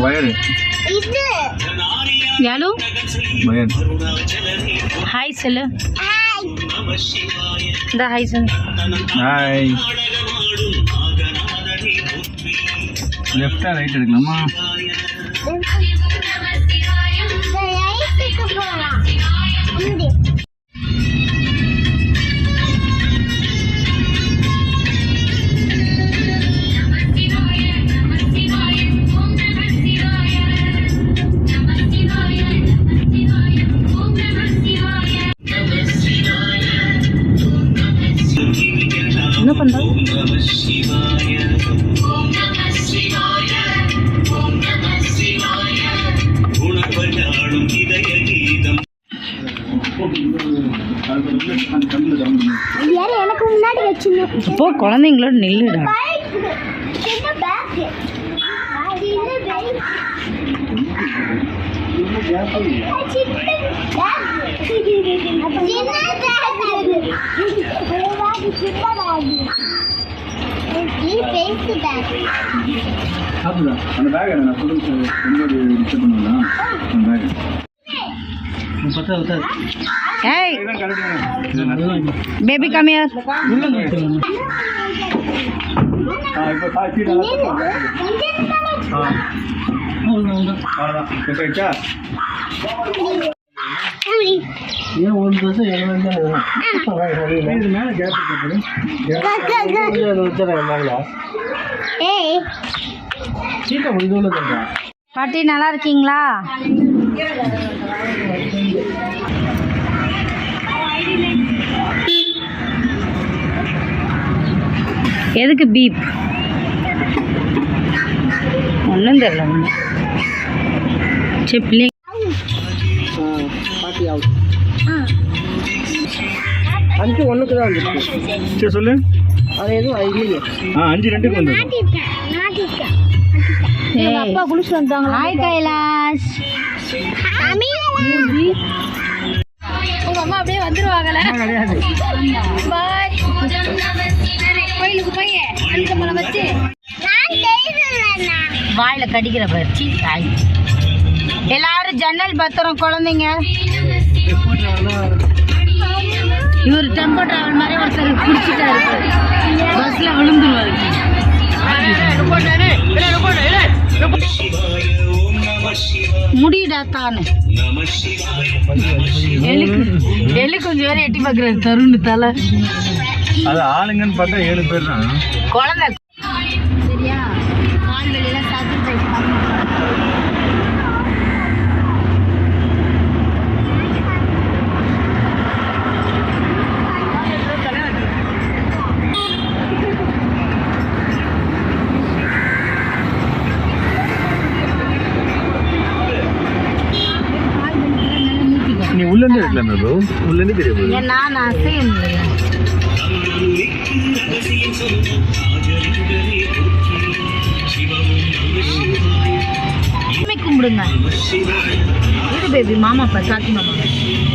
Wire இது யாலு wire hi சொல்லு ஹாய் இந்த ஹாய் சொல்லு ஹாய் லெஃப்டா ரைட் எடுக்கலாமா குழந்தைங்களோட நில்லுடா. அந்த பேக் நான் சொல்லுங்க என்னோட மிச்சம் பண்ணுவா அந்த பேக் ஏய். பேபி இப்போ ஆயிடுச்சா ஏன் ஒரு பாட்டி நல்லா இருக்கீங்களா? எதுக்கு பீப் ஒன்றும் தெரியல ஒன்றும் சரி பிள்ளைங்க. பாட்டி அவுட் அஞ்சு ஒன்றுக்கு தான் வந்துருக்கு சரி சொல்லு. அது எதுவும் இல்லையே. ஆ அஞ்சு ரெண்டுக்கு வந்து அப்பா குளிச்சு வந்தாங்க ஹாய் கைலாஷ். உங்க அம்மா அப்படியே வந்துருவாங்கல்ல. பாய். கோயிலுக்கு போய். அழுத்தம்பழம் வச்சு. வாயில கடிக்கிற பறிச்சு தாய். எல்லாரும் ஜன்னல் பத்திரம் குழந்தைங்க. இவர் டெம்போ டிராவல் மாதிரி ஒருத்தர் குடிச்சிட்டாரு. பஸ்ல விழுந்துருவாரு. முடிடா தானு எலி எலி கொஞ்சம் வேற எட்டி பார்க்கறது தருண் தலை. அது ஆளுங்கன்னு பார்த்தா ஏழு பேர் தான். குழந்தை நீ உள்ளேருந்து எடுக்கலாமே ப்ரோ உள்ளேருந்து தெரிய போகுது நான் அசைய முடியல. சாமி கும்பிடுங்க. இது பேபி மாமா அப்பா சாத்தி மாமா. எடுத்துனாங்க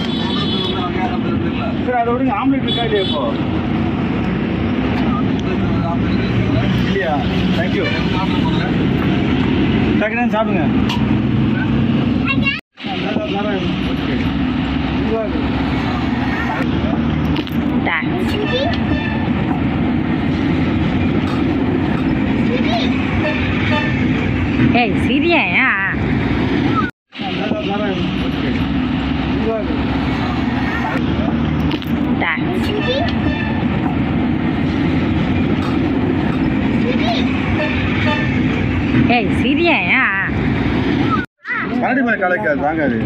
சரி அதை விடுங்க. ஆம்லேட் இருக்கா இல்லையா இப்போ? இல்லையா? தேங்க்யூ டக்குனு சாப்பிடுங்க. ஏய் சிரியா தேங்க்ஸ் ஏய் சிரியா கரடி மேலே கலக்காது. வாங்காது.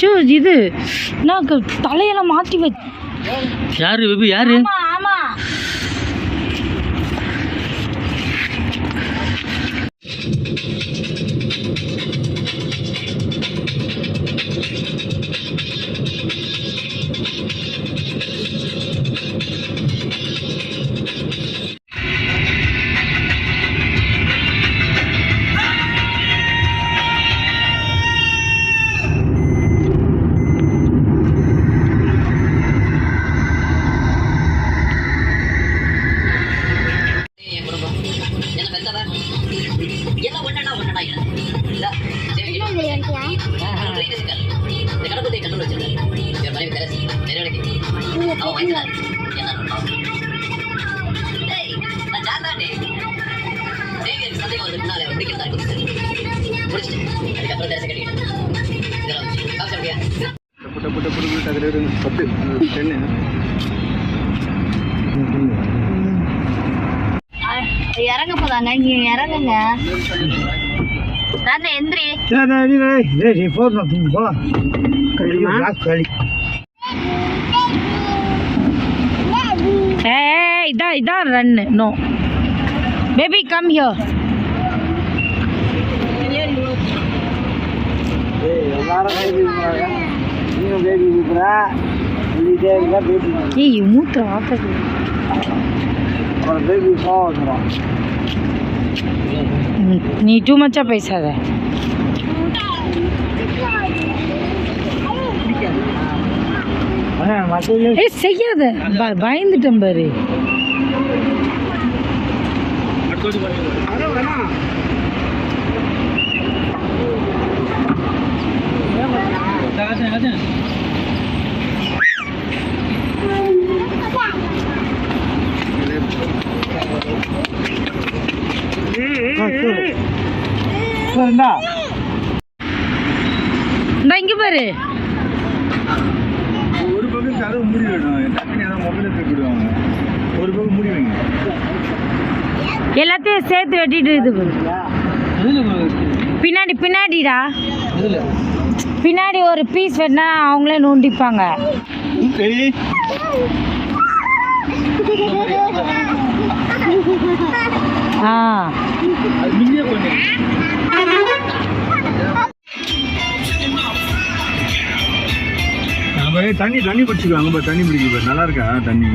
சூ இது. நான் தலையெல்லாம் மாற்றி வச்சு யாரு பேபி யாரு? ஆமா. சந்தேகம் வந்து முன்னால முடிக்கிறதா இருக்கு அதுக்கப்புறம் தெரசி கட்டிக்கிட்டேன் இதெல்லாம் காசு அப்படியா புட்ட புட்ட புட்டு அதில் பத்து டென்னு இறங்க போதாங்க இங்க இறங்குங்க தானே எந்திரி ஏய் இதான் இதான் run no baby come here ஏய் மூத்த ஆப்பது நீ டூ மச்சா பேசாத. செய்யாத. பயந்துட்டேன் பாரு. இந்த இங்க பாரு. ஒரு பக்கம் கதவு மூடி விடணும் டக்குனு ஏதாவது மொபைலை தூக்கிடுவாங்க ஒரு பக்கம் மூடி வைங்க. எல்லாத்தையும் சேர்த்து வெட்டிட்டு இது. பின்னாடி பின்னாடிடா. பின்னாடி ஒரு பீஸ் வெட்டினா அவங்களே நோண்டிப்பாங்க. ஆ. தண்ணி தண்ணி பிடிச்சிக்கலாம் அங்கே தண்ணி பிடிக்க நல்லா இருக்கா தண்ணி?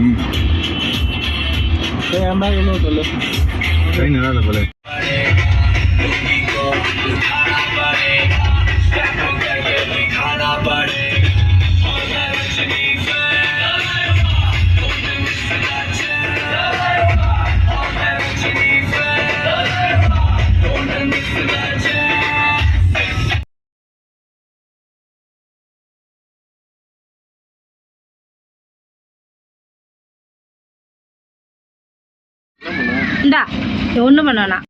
தண்ணி நல்லா இல்லை போல. இந்தா ஒன்றும் பண்ண வேணாம்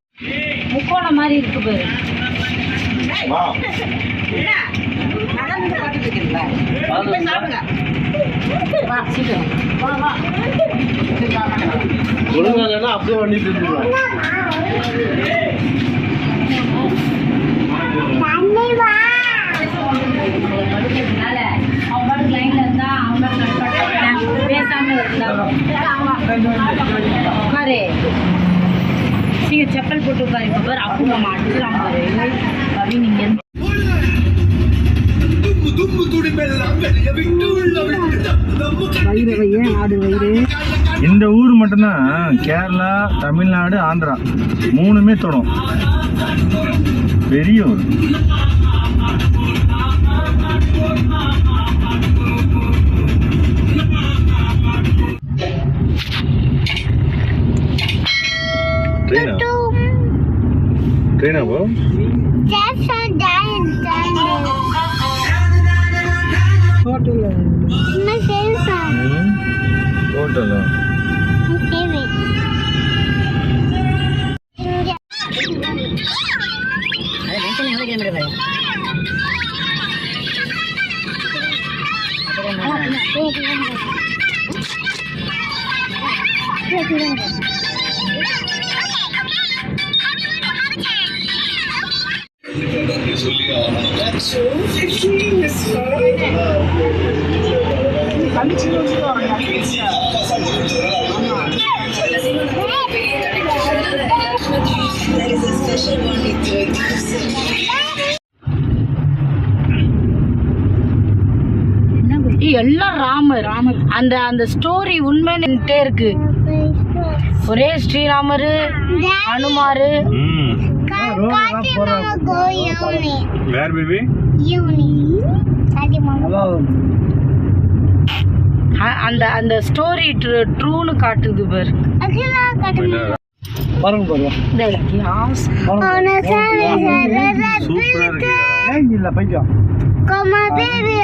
முக்கோணம் மாதிரி இருக்கு பாரு. வா. வா. சீக்கிரம். வா வா. ஒழுங்கா இல்லைன்னா அப்படியே வண்டிட்டு இருந்துருவாங்க படிக்கிறதுனால அவங்க பாட்டுக்கு லைன்ல இருந்தா அவங்க கட் பண்ண பேசாம இருந்தா உட்காரு நீங்க செப்பல் போட்டு உட்காரு இப்ப பாரு அப்போ நம்ம அடிச்சிடலாம் பாரு அப்படி நீங்க வயிறு வைய ஆடு வயிறு இந்த ஊர் மட்டும்தான். கேரளா தமிழ்நாடு ஆந்திரா. மூணுமே தொடும். பெரிய ஊர். Song. ஹோட்டலா My favorite. அந்த அந்த ஸ்டோரி உண்மைன்னுட்டே இருக்கு. ஒரே ஸ்ரீராமர் ஹனுமாரு வேர் பேபி? அந்த அந்த ஸ்டோரி ட்ரூன்னு காட்டுது பாரு. பாருங்க பாருங்க சூப்பரா இருக்கு. இல்ல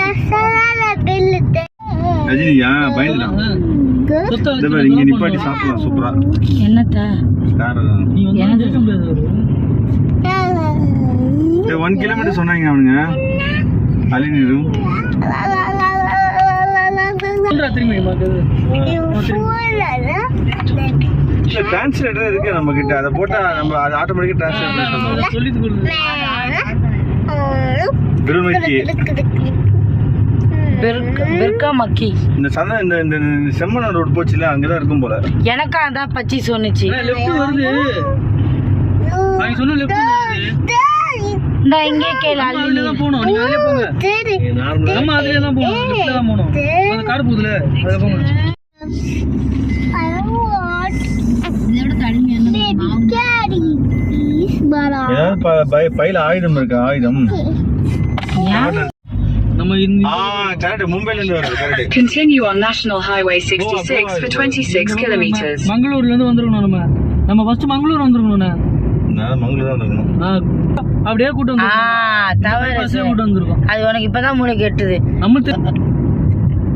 அசலால பில்லுது ரஜினியா? பயந்துட்டான். இங்க நிப்பாட்டி சாப்பிடலாம் சூப்பரா. என்னத்த? ஒன் கிலோமீட்டர் சொன்னாங்க அவனுங்க. அலிநீரு டிரான்ஸ்லேட்டர் இருக்கு நம்ம கிட்ட அதை போட்டா நம்ம அது ஆட்டோமேட்டிக்கா டிரான்ஸ்லேட் விரும்பி பிர்கா மக்கி இந்த சந்தை இந்த இந்த செம்மண் ரோடு போச்சுல அங்கதான் இருக்கும் போல. எனக்கும் அதான் பச்சி சொன்னுச்சு. இந்த இங்கே கேளு அள்ளி. போகணும் நீங்க அதிலே போங்க. நம்ம அதிலே தான் அந்த கார் போகுதுல அதில் போங்க. ஏதாவது ப- பை- பையில ஆயுதம் இருக்கா? ஆயுதம். நம்ம கரெக்ட். மும்பைல இருந்து வருது correct. Continue on National Highway 66 for 26 kilometers. மங்களூர்ல இருந்து வந்துருக்கணும் நம்ம. நம்ம ஃபர்ஸ்ட் மங்களூர் வந்துருக்கணும்ண்ணே நான் மங்களூர் தான் அப்படியே கூட்டம் ஆ தவறு கூட்டம் வந்திருக்கோம். அது உனக்கு இப்பதான் மூளை கெட்டுது. நம்ம தெ-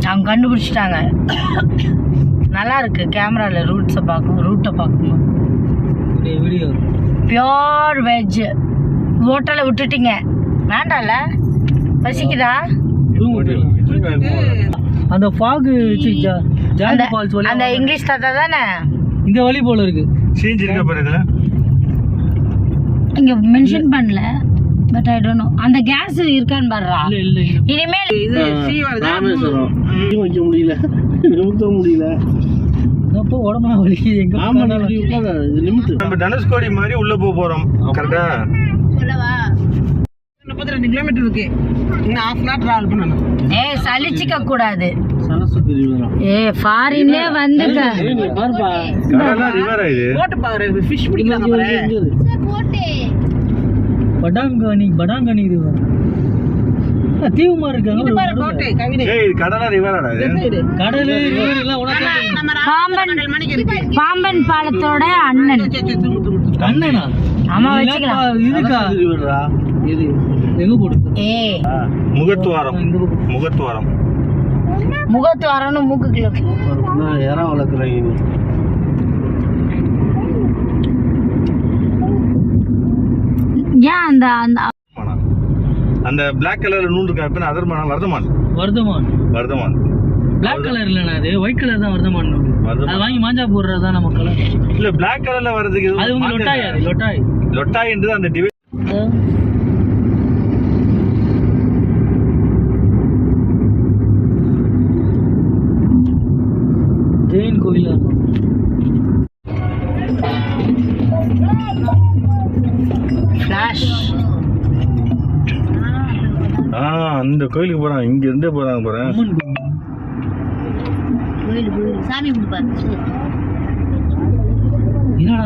அவங்க கண்டுபிடிச்சிட்டாங்க. நல்லா இருக்கு கேமரால ரூட்ஸை பார்க்கும் ரூட்டை பார்க்கணும் வீடியோ பியோர் வெஜ் ஹோட்டலை விட்டுட்டீங்க. வேண்டாம்ல? பசிக்குதா? அந்த ஃபாகு ஜாலி ஃபால்ஸ் வழி அந்த இங்கிலீஷ் தாத்தா தானே? இந்த வழி போல இருக்கு. சீஞ்சு இருக்க பாரு இதுல? இங்க மென்ஷன் பண்ணல பட் ஐ டோன்ட் நோ அந்த கேஸ் இருக்கான்னு பாருடா. இல்ல இல்ல இல்ல. இனிமேல் ராமேஸ்வரம். வைக்க முடியல. நிமித்த முடியல. அப்போ உடம்புலாம் வலி எங்க நம்ம தனுஷ்கோடி மாதிரி உள்ள போக போறோம். கரெக்டா முப்பத்தி ரெண்டு கிலோமீட்டர் இருக்கு. இன்னும் ஹாஃப் அன் டிராவல் பண்ணணும். ஏய் சலிச்சிக்க கூடாது. சரஸ்வதி ரிவரா ஏ ஃபாரின்லே வந்துக்க கடலா ரிவர் இது? போட்டு பாரு ஃபிஷ் பிடிக்கலாம் படாங்கனி படாங்கனி ரிவர் தீவுமா இருக்காங்க ஏய் இது கடலா ரிவராடா இது கடலு ரிவர் எல்லாம் உனக்கு பாம்பன் பாலத்தோட அண்ணன். அண்ணனா? ஆமா வச்சுக்கலாம். இதுக்கா? இது எங்க போட்டு ஏ. முகத்துவாரம். முகத்துவாரம். முகத்து வரணும் மூக்கு கிலோ நான் யாரா வளர்க்குறேன் ஏன் அந்த அந்த. அந்த பிளாக் கலர்ல நூல் இருக்கா இப்ப அதர்மான் வர்தமான். வர்தமான். வர்தமான். பிளாக் கலர் இல்லைண்ணா அது. ஒயிட் கலர் தான் வர்தமான். அது வாங்கி மாஞ்சா போடுறது தான் நம்ம கலர் இல்ல பிளாக் கலர்ல வர்றதுக்கு அது உங்க லொட்டாய் அது லொட்டாய். லொட்டாயின்றது அந்த டிவை அந்த கோயிலுக்கு போறாங்க இங்க இருந்தே போறாங்க போறேன் கோயில்? சாமி கொடுப்பாரு என்னடா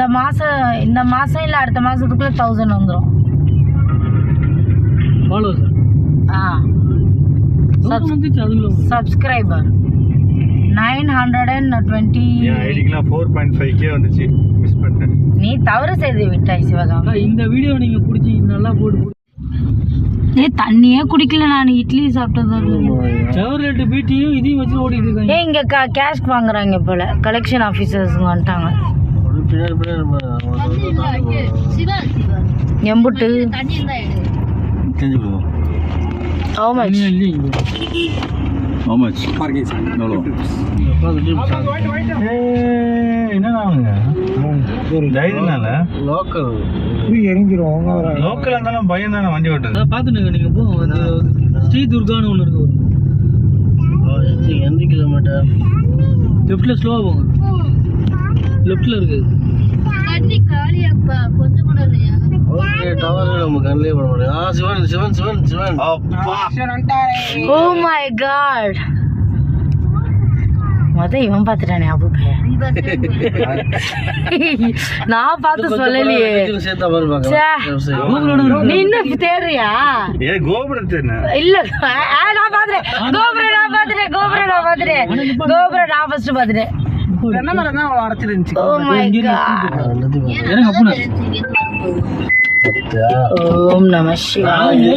இந்த மாசம் இந்த மாசம் இல்ல அடுத்த மாசத்துக்குள்ள தௌசண்ட் வந்துடும் follow sir ah. Subscriber nine hundred and twenty ஐடிக்கெலாம் four point five K வந்துச்சு. மிஸ் பண்ணிட்டேன். நீ தவறு செய்து விட்டாய் சிவகாமி. இந்த வீடியோ நீங்க பிடிச்சி நல்லா போட்டு ஏ தண்ணியே குடிக்கல நான் இட்லி சாப்பிட்டது? செவர்லெட் பீட்டியும் இதையும் வச்சு ஓடிட்டு இருக்காங்க. ஏ இங்க கேஷ் வாங்குறாங்க போல. கலெக்ஷன் ஆஃபீஸர்ஸ் வந்துட்டாங்க. எம்புட்டு. தெரிஞ்சு இல்லையே இங்க. ஹவு மச் பார்க்கிங் சார் எவ்வளோ என்னண்ணா தைரியனால லோக்கல் லோக்கல் இருந்தாலும் பயம் தானே வண்டி ஓட்டுறது? அதான் பார்த்துனுங்க நீங்க போ. ஸ்ரீ துர்கான்னு ஒன்று இருக்கு ஒரு எந்த கிலோமீட்டர் லெஃப்ட்ல ஸ்லோவா போங்க. லெஃப்ட்ல இருக்கு. தண்ணி காலியாப்பா கொஞ்சம் கூட இல்லையா? அப்பா. ஓ மை காட் மொத இவன் பார்த்துட்டானே அபு பையன் நான் பார்த்து சொல்லலையே. நீ இன்னும் தேடுறியா? ஏ கோபுரத்து என்ன இல்ல. ஆ, நான் பாத்துறேன். கோபுரம் நான் பாத்துறேன். கோபுரம் நான் பாத்துறேன். கோபுரம் நான் ஃபர்ஸ்ட் பாத்துறேன். ஓ மை காட் எனக்கு அப்புனா? ஓம் நம சிவாய